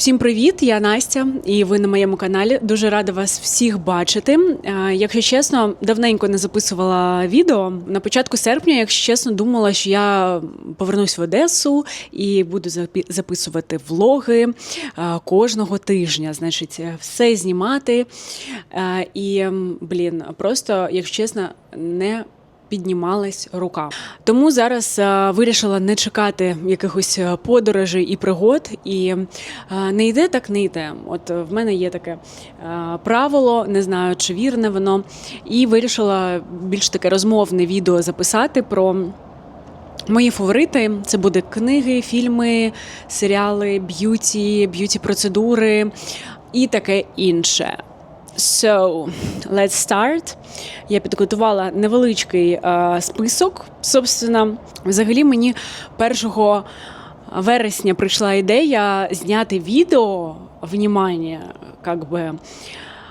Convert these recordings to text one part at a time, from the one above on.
Всім привіт! Я Настя, і ви на моєму каналі. Дуже рада вас всіх бачити. Е, Якщо чесно, давненько не записувала відео. На початку серпня, якщо чесно, думала, що я повернусь в Одесу і буду записувати влоги е, кожного тижня. Значить, все знімати. Е, І блін, просто, якщо чесно, не піднімалась рука. Тому зараз е, вирішила не чекати якихось е, подорожей і пригод. І е, не йде, так не йде. От в мене є таке правило, не знаю, чи вірне воно. І вирішила більш таке розмовне відео записати про. Мої фаворити це буде книги, фільми, серіали, б'юті, б'юті процедури і таке інше. So, let's start. Я підготувала невеличкий е, список. Собственно, взагалі мені 1 вересня прийшла ідея зняти відео, внимание, как би,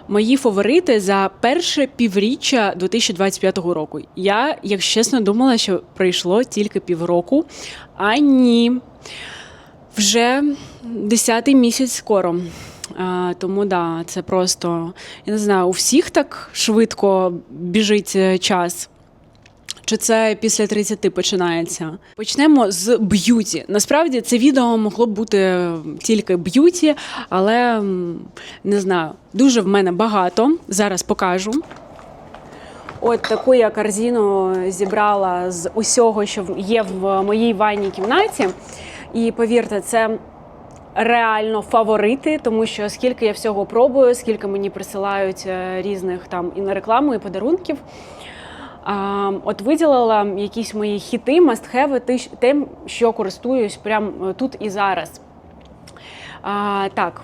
мої фаворити за перше півріччя 2025 року. Я, якщо чесно, думала, що пройшло тільки півроку, а ні. Вже 10-й місяць скоро. А, тому да, це просто я не знаю, у всіх так швидко біжить е, час. Чи це після 30 починається? Почнемо з б'юті. Насправді це відео могло б бути тільки б'юті, але не знаю, дуже в мене багато. Зараз покажу. От таку я корзину зібрала з усього, що є в моїй ванній кімнаті. І повірте, це реально фаворити, тому що скільки я всього пробую, скільки мені присилають е, різних там і на рекламу, і подарунків. От виділила якісь мої хіти, мастхеви, тим, що користуюсь прямо тут і зараз. Так,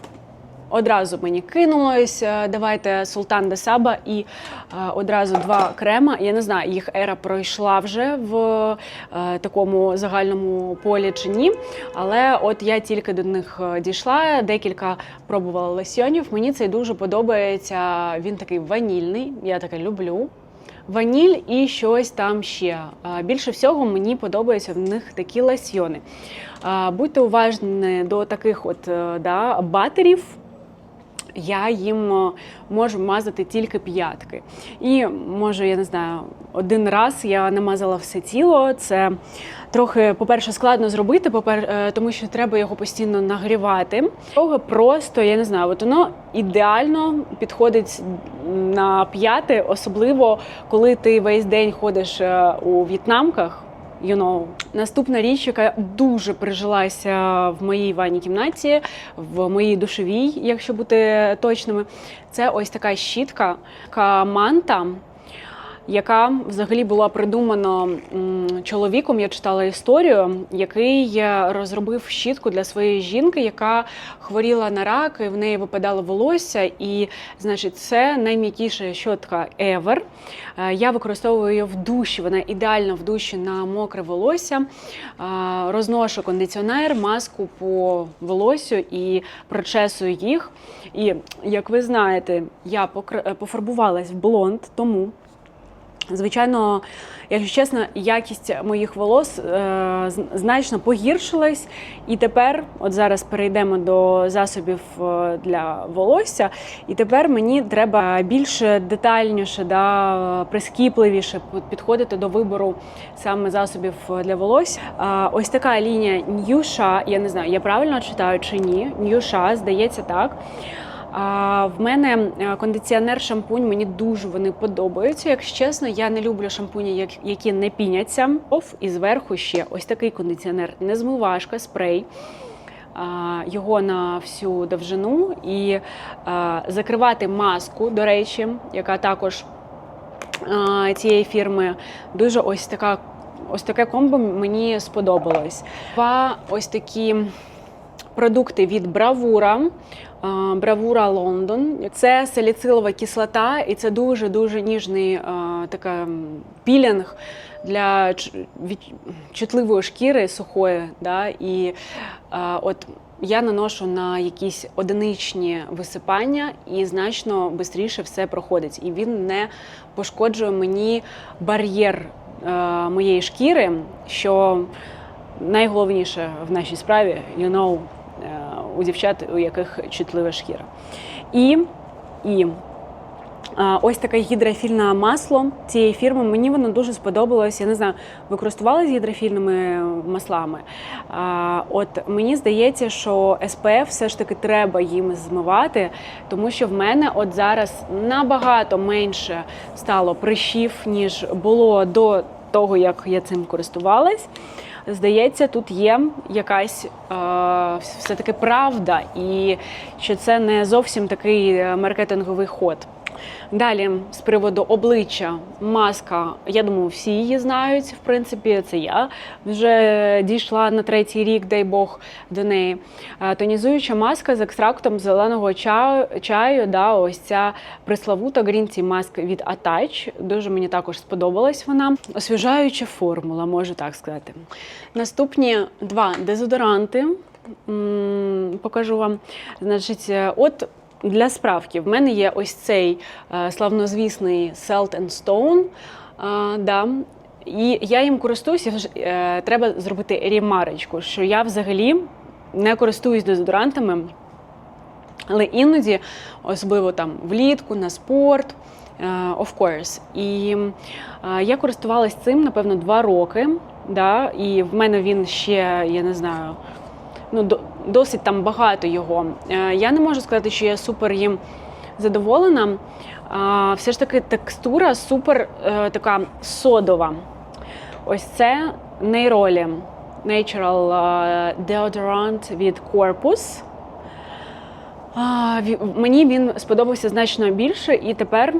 одразу мені кинулось. е, Давайте Султан де Саба і е, одразу два крема. Я не знаю, їх ера пройшла вже в е, такому загальному полі чи ні. Але от я тільки до них дійшла, декілька пробувала лосьйонів. Мені цей дуже подобається. Він такий ванільний, я таке люблю. Ваніль і щось там ще. Більше всього мені подобаються в них такі лосьйони. А, Будьте уважні до таких от да, батерів. Я їм е, можу мазати тільки п'ятки. І може, я не знаю, один раз я намазала все тіло. Це трохи, по-перше, складно зробити, попер- е, тому що треба його постійно нагрівати. Того просто я не знаю, от воно ідеально підходить на п'яти, особливо коли ти весь день ходиш е, у в'єтнамках. You know. Наступна річ, яка дуже прижилася в моїй ванній кімнаті, в моїй душовій, якщо бути точними, це ось така щітка, манта, яка взагалі була придумана чоловіком. Я читала історію, який е, розробив щітку для своєї жінки, яка хворіла на рак, і в неї випадало волосся. І, значить, це найм'якіша щотка ever. Е, Я використовую її в душі. Вона ідеальна в душі на мокре волосся. Е, Розношу кондиціонер, маску по волосю і прочесую їх. І як ви знаєте, я покр- пофарбувалась в блонд, тому. Звичайно, якщо чесно, якість моїх волос е, значно погіршилась, і тепер, от зараз перейдемо до засобів е, для волосся, і тепер мені треба більше детальніше, да, прискіпливіше підходити до вибору саме засобів е, для волосся. А, ось така лінія Ньюша, я не знаю, я правильно читаю чи ні. Ньюша, здається, так. В мене е, кондиціонер шампунь мені дуже вони подобаються. Якщо чесно, я не люблю шампуні, які не піняться. Оф, і зверху ще ось такий кондиціонер, незмивашка, спрей. Його на всю довжину і закривати маску, до речі, яка також цієї фірми дуже ось така. Ось таке комбо мені сподобалось. Два ось такі продукти від Бравура. Бравура Лондон. Це саліцилова кислота, і це дуже дуже ніжний така пілінг для чутливої шкіри сухої. Да? І от я наношу на якісь одиничні висипання і значно швидше все проходить. І він не пошкоджує мені бар'єр е, моєї шкіри, що найголовніше в нашій справі, you know, е, у дівчат, у яких чутлива шкіра. І, і Ось таке гідрофільне масло цієї фірми. Мені воно дуже сподобалось. Я не знаю, ви користувалися гідрофільними маслами. От мені здається, що СПФ все ж таки треба їм змивати, тому що в мене от зараз набагато менше стало прищів, ніж було до того, як я цим користувалась. Здається, тут є якась е, все-таки правда, і що це не зовсім такий е, маркетинговий ход. Далі, з приводу обличчя, маска. Я думаю, всі її знають. В принципі, це я вже дійшла на третій рік, дай Бог, до неї. Тонізуюча маска з екстрактом зеленого чаю, чаю да, ось ця преславута Tea Mask від Attach. Дуже мені також сподобалась вона. Освіжаюча формула, можу так сказати. Наступні два дезодоранти. Покажу вам. Значить, е, от для справки, в мене є ось цей е, славнозвісний Selt and Stone. е, да. І я їм користуюся. е, Треба зробити ремарочку, що я взагалі не користуюсь дезодорантами, але іноді, особливо там влітку, на спорт. Of course. І я користувалась цим, напевно, два роки. Да? І в мене він ще, я не знаю, ну, досить там багато його. Е, Я не можу сказати, що я супер їм задоволена. Все ж таки текстура супер е, така содова. Ось це нейролі Natural е, Deodorant від Corpus. Мені він сподобався значно більше, і тепер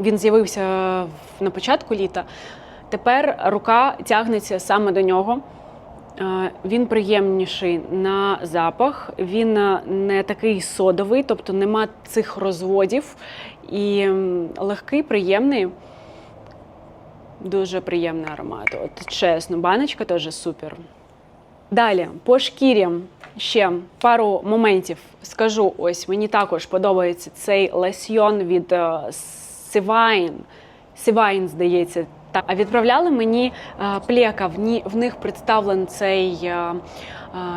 він з'явився на початку літа. Тепер рука тягнеться саме до нього. Е, Він приємніший на запах, він е, не такий содовий, тобто нема цих розводів. І легкий, приємний, дуже приємний аромат. От чесно, баночка теж супер. Далі, по шкірі ще пару моментів скажу. Ось мені також подобається цей лесьйон від е, Sivine. Sivine, здається. А відправляли мені е, плека. В, них представлений цей, е,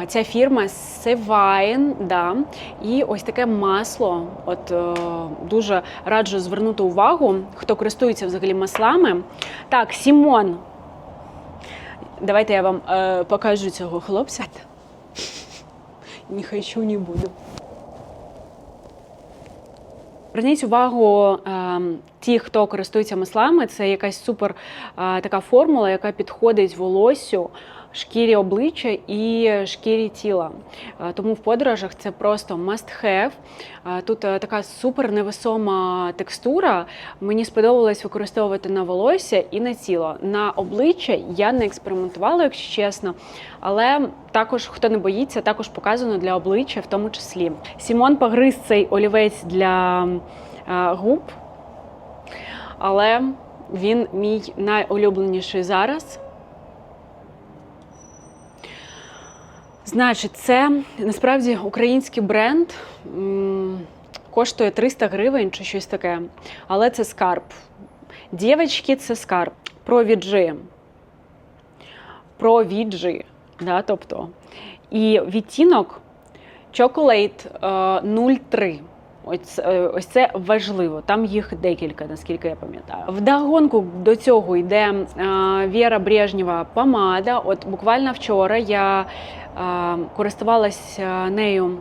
е, ця фірма Sivine, да. І ось таке масло. От дуже раджу звернути увагу, хто користується взагалі маслами. Так, Сімон. Давайте я вам покажу цього хлопця. Не хочу, не буду. Зверніть увагу, е, ті, хто користується маслами, це якась супер е, така формула, яка підходить волосю, шкірі обличчя і шкірі тіла. Е, тому в подорожах це просто must have. Е, Тут е, така супер невесома текстура. Мені сподобалось використовувати на волосся і на тіло. На обличчя я не експериментувала, якщо чесно. Але також, хто не боїться, також показано для обличчя, в тому числі. Сімон погриз цей олівець для губ, але він мій найулюбленіший зараз. Значить, це насправді український бренд. Коштує 300 гривень чи щось таке. Але це скарб. Дівчатки, це скарб. Про віджи. Про віджи. Да, тобто. І відтінок чоколейт е, 03. Ось, е, ось це важливо. Там їх декілька, наскільки я пам'ятаю. Вдогонку до цього йде е, Віра Брежнєва помада. От буквально вчора я е, користувалася нею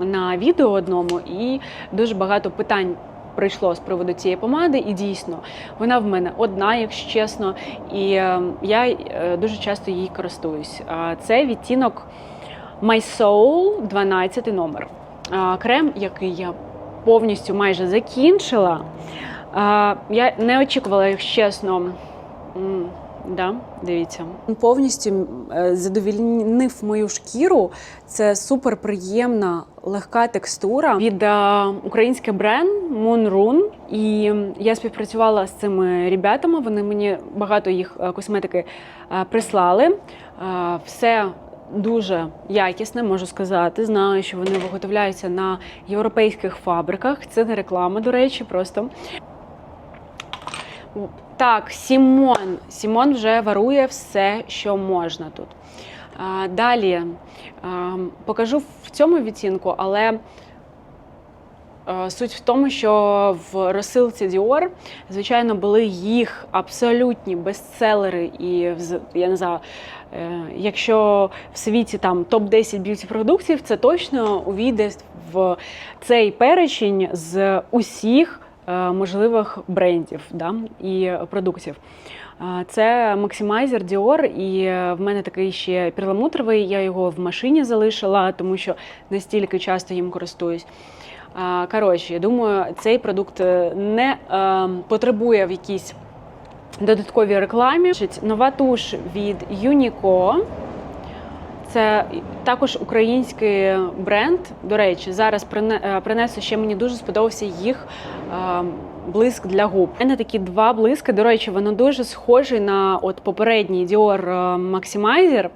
на відео одному, і дуже багато питань. Прийшло з приводу цієї помади, і дійсно вона в мене одна, якщо чесно, і я дуже часто її користуюсь. Це відтінок My Soul 12 номер. Крем, який я повністю майже закінчила. Я не очікувала, якщо чесно. Да, дивіться. Повністю е, задовільнив мою шкіру. Це супер приємна, легка текстура від е, український бренд Moon Run. І я співпрацювала з цими ребятами. Вони мені багато їх е, косметики прислали. Все дуже якісне, можу сказати. Знаю, що вони виготовляються на європейських фабриках. Це не реклама, до речі, просто. Так, Сімон. Сімон вже варує все, що можна тут. Далі покажу в цьому відцінку, але суть в тому, що в розсилці Dior, звичайно, були їх абсолютні бестселери, і я не знаю. е, Якщо в світі там топ-10 б'юті продуктів, це точно увійде в цей перечень з усіх е, можливих брендів да, і продуктів. Це максимайзер Dior, і е, в мене такий ще перламутровий. Я його в машині залишила, тому що настільки часто їм користуюсь. Коротше, я думаю, цей продукт е, не е, потребує в якійсь додатковій рекламі. Нова туш від Unico. Це також український бренд. До речі, зараз е, принесу ще мені дуже сподобався їх блиск для губ. У мене такі два блиски. До речі, вони дуже схожі на от попередній Dior Maximizer.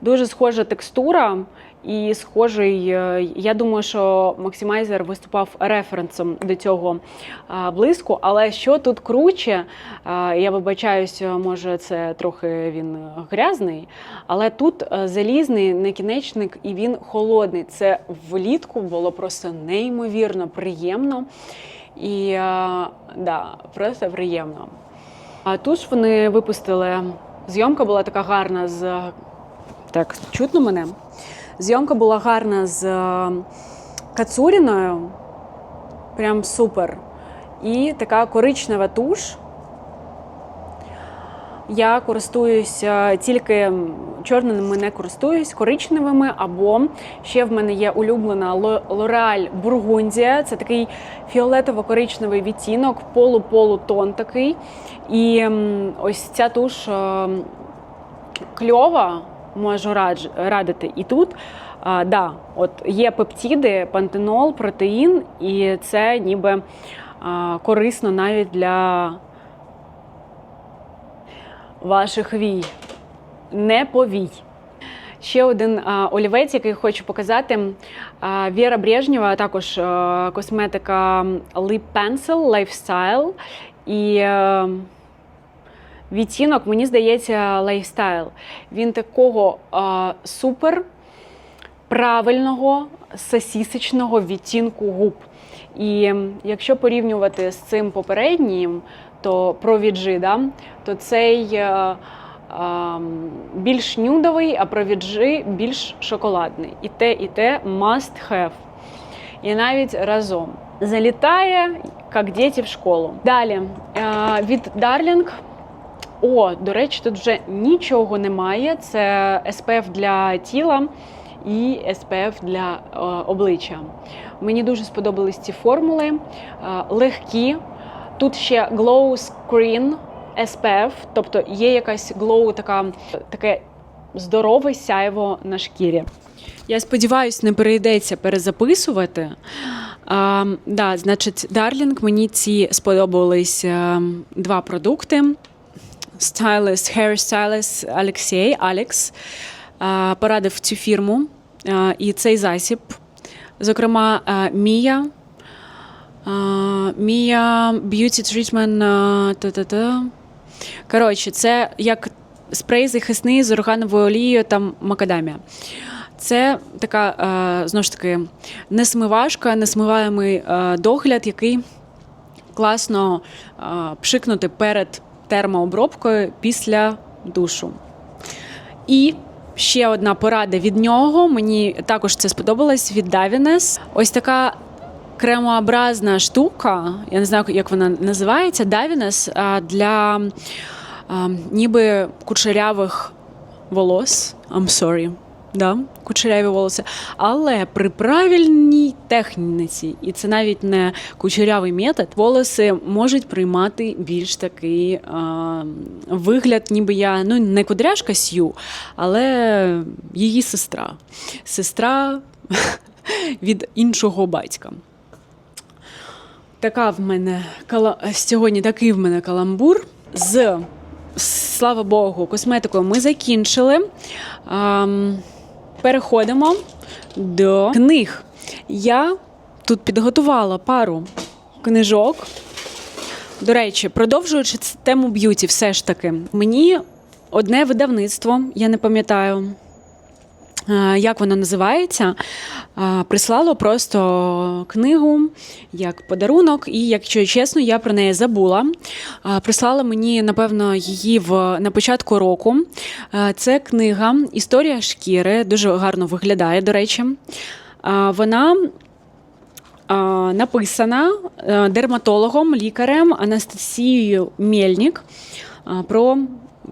Дуже схожа текстура і схожий. е, Я думаю, що Maximizer виступав референсом до цього блиску. Але що тут круче, я вибачаюсь, може це трохи він грязний, але тут е, залізний накінечник і він холодний. Це влітку було просто неймовірно приємно. І е, да, просто приємно. А тут ж вони випустили. Зйомка була така гарна з. Так, чутно мене. Зйомка була гарна з е, Кацуріною. Прям супер. І така коричнева туш. Я користуюся тільки чорними не користуюсь, коричневими, або ще в мене є улюблена L'Oreal Бургундія. Це такий фіолетово-коричневий відтінок, полу-полу-тон такий. І ось ця туш е, кльова, можу радити. І тут а, да, от є пептиди, пантенол, протеїн, і це ніби а, корисно навіть для ваших вій. Не повій. Ще один а, олівець, який хочу показати. А, Віра Брежнєва, також а, косметика Lip Pencil Lifestyle. І е, відтінок, мені здається, лайфстайл. Він такого а, супер правильного сосісочного відтінку губ. І якщо порівнювати з цим попереднім, то про віджи, да, то цей е, а, більш нюдовий, а про віджи більш шоколадний. І те, і те must have. І навіть разом. Залітає, як діти в школу. Далі е, від Darling о, до речі, тут вже нічого немає. Це SPF для тіла і SPF для е, обличчя. Мені дуже сподобались ці формули, е, легкі. Тут ще Glow Screen SPF, тобто є якась glow, така, таке здорове сяйво на шкірі. Я сподіваюся, не перейдеться перезаписувати. А, да, значить, Darling, мені ці сподобались е, два продукти. Stylist, hairstylist Алексій Алекс порадив цю фірму і цей засіб. Зокрема, Мія. Мія Beauty Treatment. Коротше, це як спрей захисний з органовою олією та макадамія. Це така, знову ж таки, несмивашка, несмиваємий догляд, який класно пшикнути перед термообробкою після душу. І ще одна порада від нього. Мені також це сподобалось від Davines. Ось така кремообразна штука. Я не знаю, як вона називається. Davines для а, ніби кучерявих волос. I'm sorry. Да, кучеряві волоси, але при правильній техніці, і це навіть не кучерявий метод, волоси можуть приймати більш такий е, вигляд, ніби я ну не кудряшка сью, але її сестра. Сестра від іншого батька. Така в мене кала... сьогодні такий в мене каламбур з. Слава Богу, косметикою ми закінчили. Ем, переходимо до книг. Я тут підготувала пару книжок. До речі, продовжуючи тему б'юті, все ж таки, мені одне видавництво, я не пам'ятаю, Як воно називається? Е, Прислало просто книгу як подарунок, і якщо чесно, я про неї забула. Е, Прислала мені, напевно, її в, на початку року. Е, Це книга Історія шкіри, дуже гарно виглядає, до речі. Е, Вона написана е, дерматологом, лікарем Анастасією Мельник а, про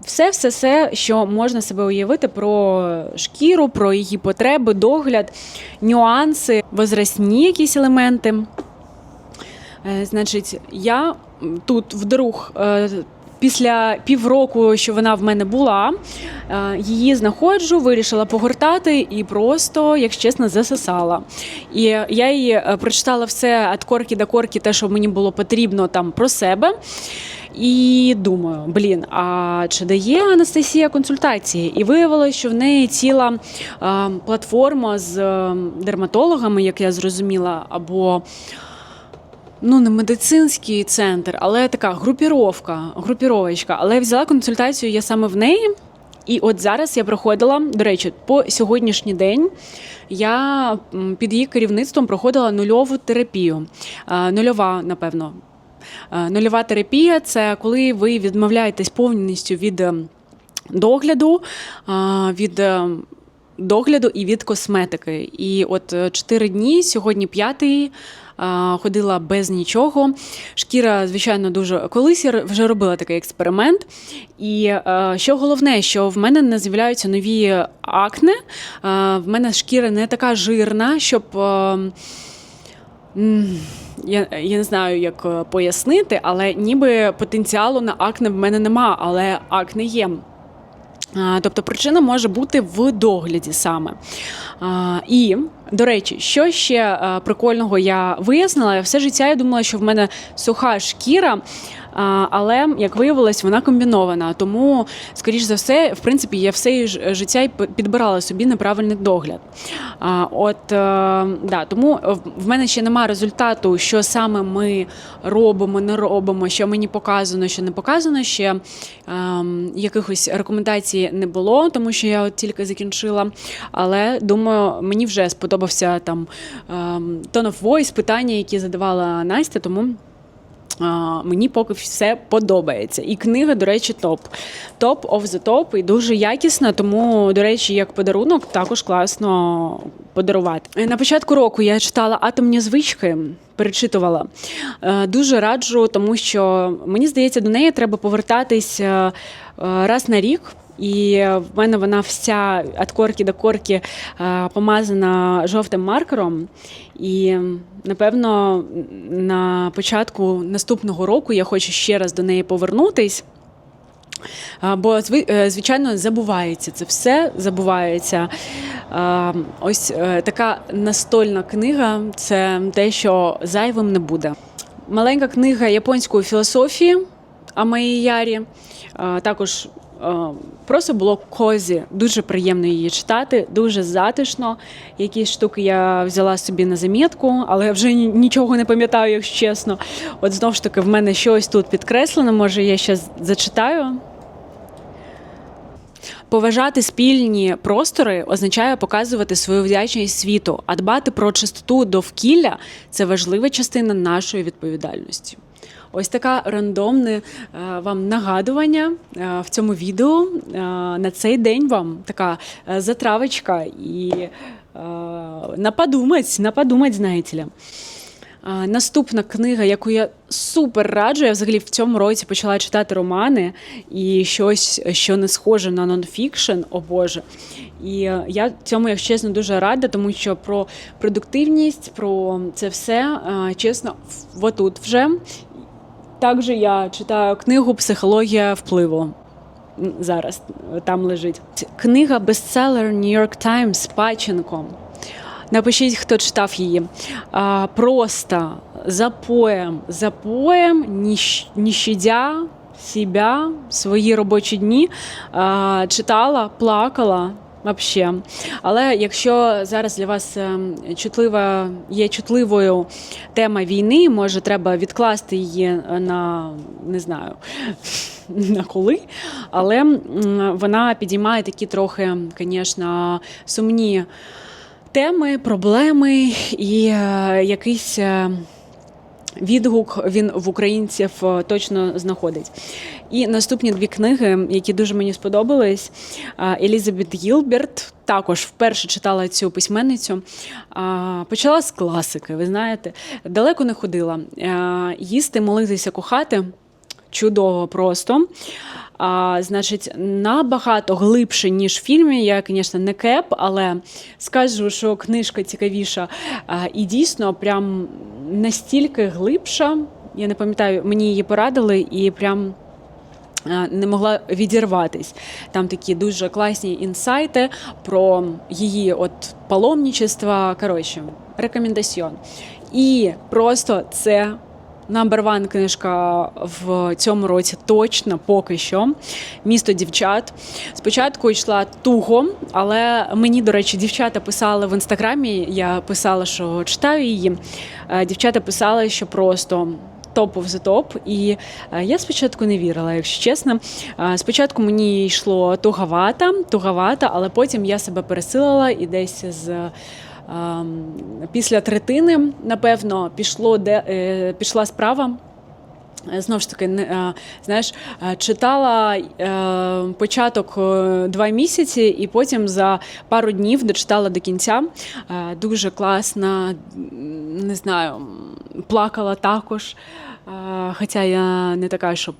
все, все, все, що можна себе уявити про шкіру, про її потреби, догляд, нюанси, возрастні якісь елементи. Е, Значить, я тут вдруг. е, Після півроку, що вона в мене була, е, її знаходжу, вирішила погортати і просто, як чесно, засосала. І я її прочитала все від корки до корки, те, що мені було потрібно там про себе. І думаю, блін, а чи дає Анастасія консультації? І виявилося, що в неї ціла е, платформа з е, дерматологами, як я зрозуміла, або ну не медицинський центр, але така групіровка, групіровочка. Але взяла консультацію я саме в неї. І от зараз я проходила, до речі, по сьогоднішній день я під її керівництвом проходила нульову терапію. Е, Нульова, напевно. Е, Нульова терапія це коли ви відмовляєтесь повністю від е, догляду, е, від е, догляду і від косметики. І от е, чотири дні, сьогодні п'ятий. е, Ходила без нічого. Шкіра, звичайно, дуже колись я вже робила такий експеримент. І е, що головне, що в мене не з'являються нові акне. е, В мене шкіра не така жирна, щоб. Я, я не знаю, як е, пояснити, але ніби потенціалу на акне в мене нема, але акне є. Тобто причина може бути в догляді саме. І, до речі, що ще е, прикольного я вияснила, все життя я думала, що в мене суха шкіра. а, Але як виявилось, вона комбінована. Тому, скоріш за все, в принципі, я все ж- життя й підбирала собі неправильний догляд. От е, да, тому в- мене ще немає результату, що саме ми робимо, не робимо, що мені показано, що не показано. Ще ем, якихось рекомендацій не було, тому що я от тільки закінчила. Але думаю, мені вже сподобався там ем, tone of voice, питання, які задавала Настя, тому. Мені поки все подобається. І книга, до речі, топ. Топ of the top і дуже якісна, тому, до речі, як подарунок також класно подарувати. Е, На початку року я читала атомні звички, перечитувала. Е, Дуже раджу, тому що мені здається, до неї треба повертатись е, е, раз на рік. І в мене вона вся від корки до корки е, помазана жовтим маркером. І напевно на початку наступного року я хочу ще раз до неї повернутись. Бо е, звичайно забувається це все, забувається. Ось е, така настольна книга це те, що зайвим не буде. Маленька книга японської філософії Амеї Ярі. Також е, просто було козі. Дуже приємно її читати, дуже затишно. Якісь штуки я взяла собі на замітку, але я вже нічого не пам'ятаю, якщо чесно. От знову ж таки, в мене щось тут підкреслено. Може, я ще зачитаю. Поважати спільні простори означає показувати свою вдячність світу, а дбати про чистоту довкілля це важлива частина нашої відповідальності. Ось така рандомне е, вам нагадування е, в цьому відео. Е, на цей день вам така затравочка і е, на подумать, на подумать, знаєте ли. Наступна книга, яку я супер раджу, я взагалі в цьому році почала читати романи і щось, що не схоже на нонфікшн, о Боже. І я цьому, якщо чесно, дуже рада, тому що про продуктивність, про це все, чесно, отут вже. Також я читаю книгу Психологія впливу. Зараз е, там лежить. Книга бестселер York Times Паченко. Напишіть, хто читав її. А, просто запоєм, запоєм, не щадя себе, свої робочі дні. А, читала, плакала. Вообще. Але якщо зараз для вас ем, чутлива є чутливою тема війни, може треба відкласти її на не знаю на коли, але вона підіймає такі трохи, звісно, сумні теми, проблеми і е, якийсь. Е, Відгук він в українців е, точно знаходить. І наступні дві книги, які дуже мені сподобались. е, Елізабет Гілберт також вперше читала цю письменницю. Почала з класики, ви знаєте, далеко не ходила. Е, Їсти, молитися, кохати. Чудово просто. А, Значить, набагато глибше, ніж в фільмі. Я, звісно, не кеп, але скажу, що книжка цікавіша. А, і дійсно, прям настільки глибша. Я не пам'ятаю, мені її порадили, і прям не могла відірватись. Там такі дуже класні інсайти про її от паломничество. Коротше, рекомендаціон. І просто це Number one книжка в цьому році точно поки що. Місто дівчат. Спочатку йшла туго, але мені, до речі, дівчата писали в інстаграмі. Я писала, що читаю її. Е, Дівчата писали, що просто. Топ of the топ. І е, я спочатку не вірила, якщо чесно. Е, Спочатку мені йшло туговато, туговато, але потім я себе пересилила і десь з після третини, напевно, пішло де е, пішла справа. Е, Знову ж таки, е, знаєш, читала початок два місяці, і потім за пару днів дочитала до кінця. Дуже класна, не знаю, плакала також. Хоча я не така, щоб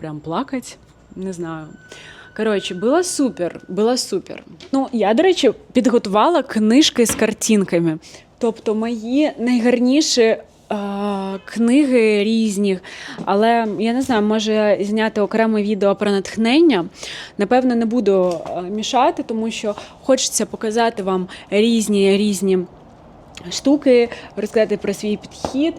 прям плакати, не знаю. Коротше, було супер, було супер. Ну, я, до речі, підготувала книжки з картинками. Тобто мої найгарніші е, книги різні. Але я не знаю, може зняти окреме відео про натхнення. Напевно, не буду е, мішати, тому що хочеться показати вам різні різні штуки, розказати про свій підхід.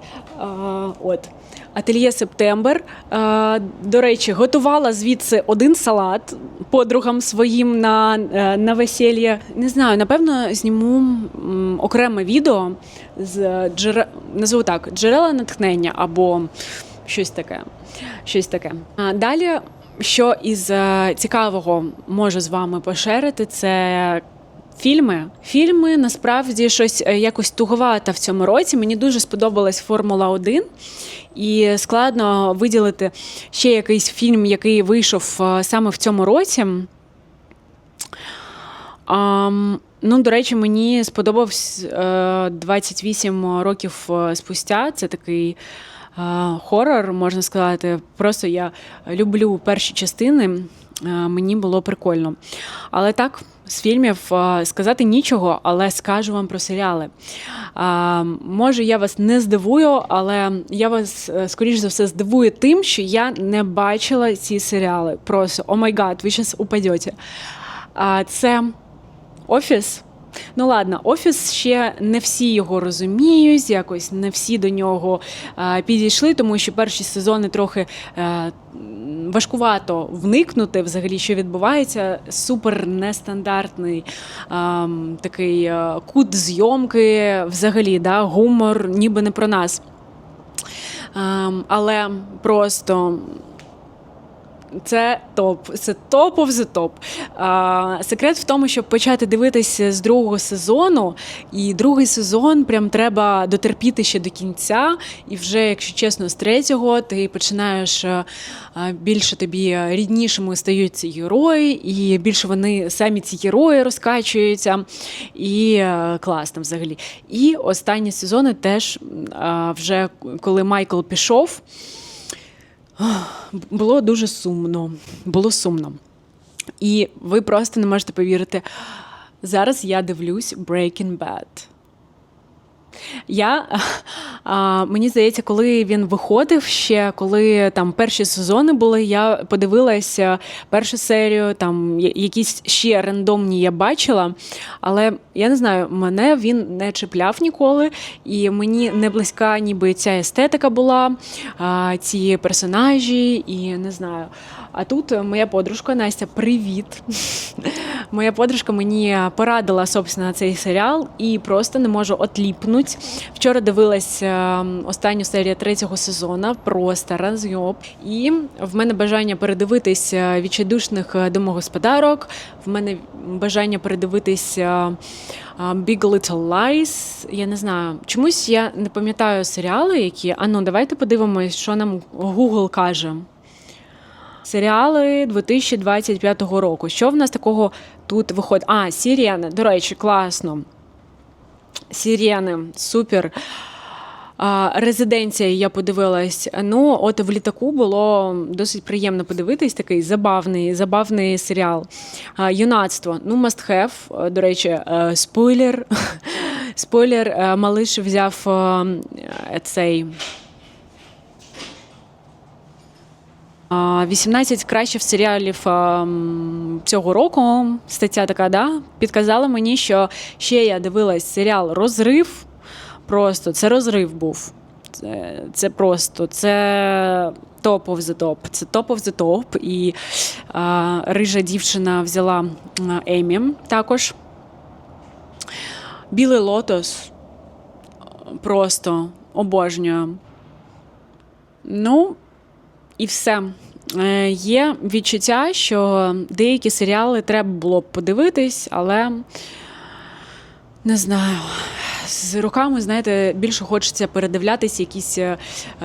От. Ательє Септембр. А, до речі, готувала звідси один салат подругам своїм на, е, на весілля. Не знаю, напевно, зніму окреме відео з джере... назву так, джерела натхнення або щось таке. Щось таке. Далі, що із е, цікавого можу з вами пошерити, це Фільми. Фільми насправді щось е, якось туговато в цьому році. Мені дуже сподобалась Формула 1 і складно виділити ще якийсь фільм, який вийшов е, саме в цьому році. Ну, до речі, мені сподобався е, 28 років е, спустя. Це такий е, хорор, можна сказати. Просто я люблю перші частини. Е, Мені було прикольно. Але так, з фільмів е, сказати нічого, але скажу вам про серіали. Може, я вас не здивую, але я вас, е, скоріш за все, здивую тим, що я не бачила ці серіали. Просто о май гад, ви зараз упадете. Це офіс. Ну ладно, офіс ще не всі його розуміють, якось не всі до нього е, підійшли, тому що перші сезони трохи е, важкувато вникнути взагалі, що відбувається. Супер нестандартний е, такий е, кут зйомки, взагалі, да, гумор, ніби не про нас. Ем, але просто це топ, це топ of the топ. А, секрет в тому, щоб почати дивитися з другого сезону, і другий сезон прям треба дотерпіти ще до кінця. І вже, якщо чесно, з третього ти починаєш а, більше тобі ріднішими стають ці герої, і більше вони самі ці герої розкачуються. І а, класно взагалі. І останні сезони теж вже коли Майкл пішов. Було дуже сумно. Було сумно. І ви просто не можете повірити. Зараз я дивлюсь Breaking Bad. Я, а, мені здається, коли він виходив ще, коли там перші сезони були, я подивилася першу серію, там якісь ще рандомні я бачила, але я не знаю, мене він не чіпляв ніколи, і мені не близька, ніби ця естетика була, а, ці персонажі, і не знаю. А тут моя подружка Настя, привіт. моя подружка мені порадила собственно цей серіал і просто не можу отліпнути. Вчора дивилась е, останню серію третього сезону просто розйоб. І в мене бажання передивитись е, відчайдушних е, домогосподарок. В мене бажання передивитись е, е, Big Little Lies. Я не знаю, чомусь я не пам'ятаю серіали, які. А ну, давайте подивимось, що нам Google каже. Серіали 2025 року. Що в нас такого тут виходить? А, Сірени. До речі, класно. Сірени, супер. Резиденція я подивилась. Ну, от в літаку було досить приємно подивитись. Такий забавний, забавний серіал. Юнацтво. Ну, must have. До речі, е, спойлер. Спойлер, е, малиш взяв е, цей. А, 18 кращих серіалів цього року. Стаття така, да, підказала мені, що ще я дивилась серіал Розрив. Просто це розрив був. Це, це просто це топ of the топ. Це топ of the топ. І а, рижа дівчина взяла Емі також. Білий лотос. Просто обожнюю. Ну, і все. Е, Є відчуття, що деякі серіали треба було б подивитись, але не знаю. З роками, знаєте, більше хочеться передивлятися якісь, е,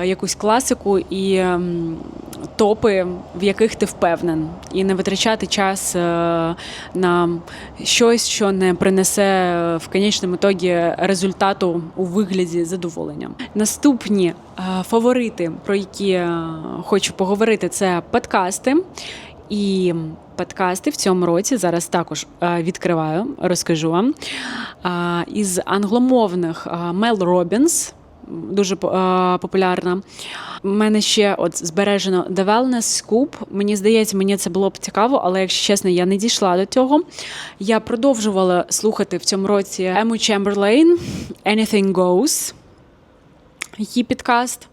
якусь класику і ем, топи, в яких ти впевнен, і не витрачати час е, на щось, що не принесе е, в конечному ітогі результату у вигляді задоволення. Наступні фаворити, про які хочу поговорити, це подкасти. І подкасти в цьому році зараз також е, відкриваю, розкажу вам. Із англомовних Мел Робінс. Дуже е, популярна. У мене ще от збережено The Wellness Scoop. Мені здається, мені це було б цікаво, але якщо чесно, я не дійшла до цього. Я продовжувала слухати в цьому році Ему Чемберлейн Anything Goes її підкаст.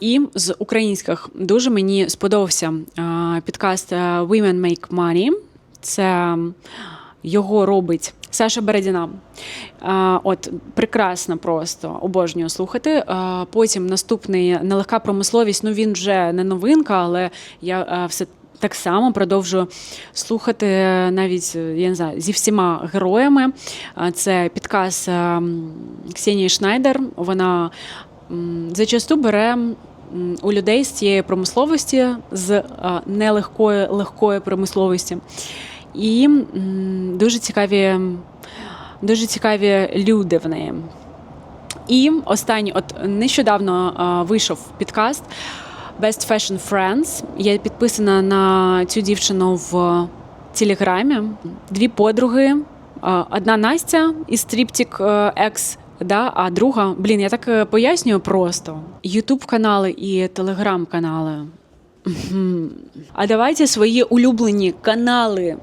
І з українських дуже мені сподобався підкаст е, Women Make Money. Це його робить Саша Бередіна. От прекрасно просто обожнюю слухати. Потім наступний нелегка промисловість. Ну він вже не новинка, але я все. Так само продовжую слухати навіть я не знаю зі всіма героями. Це підказ ем, Ксенії Шнайдер. Вона зачасту бере у людей з цієї промисловості, з е, нелегкої легкої промисловості. І дуже цікаві, дуже цікаві люди в неї. І останній, от нещодавно е, вийшов підкаст Best Fashion Friends. Я підписана на цю дівчину в Телеграмі. Дві подруги. е, Одна Настя із Тріптік X, да, а друга, блін, я так е, пояснюю просто. Ютуб канали і телеграм-канали. А давайте свої улюблені канали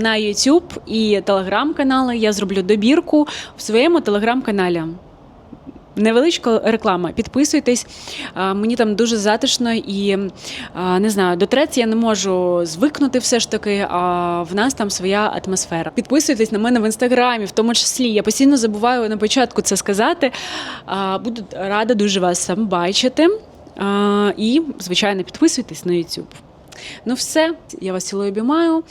на YouTube і телеграм-канали. Я зроблю добірку в своєму телеграм-каналі. Невеличка реклама. Підписуйтесь. Мені там дуже затишно і не знаю, до трец я не можу звикнути все ж таки. А в нас там своя атмосфера. Підписуйтесь на мене в інстаграмі, в тому числі. Я постійно забуваю на початку це сказати. Буду рада дуже вас там бачити. І, звичайно, підписуйтесь на YouTube. Ну, все, я вас цілую обіймаю.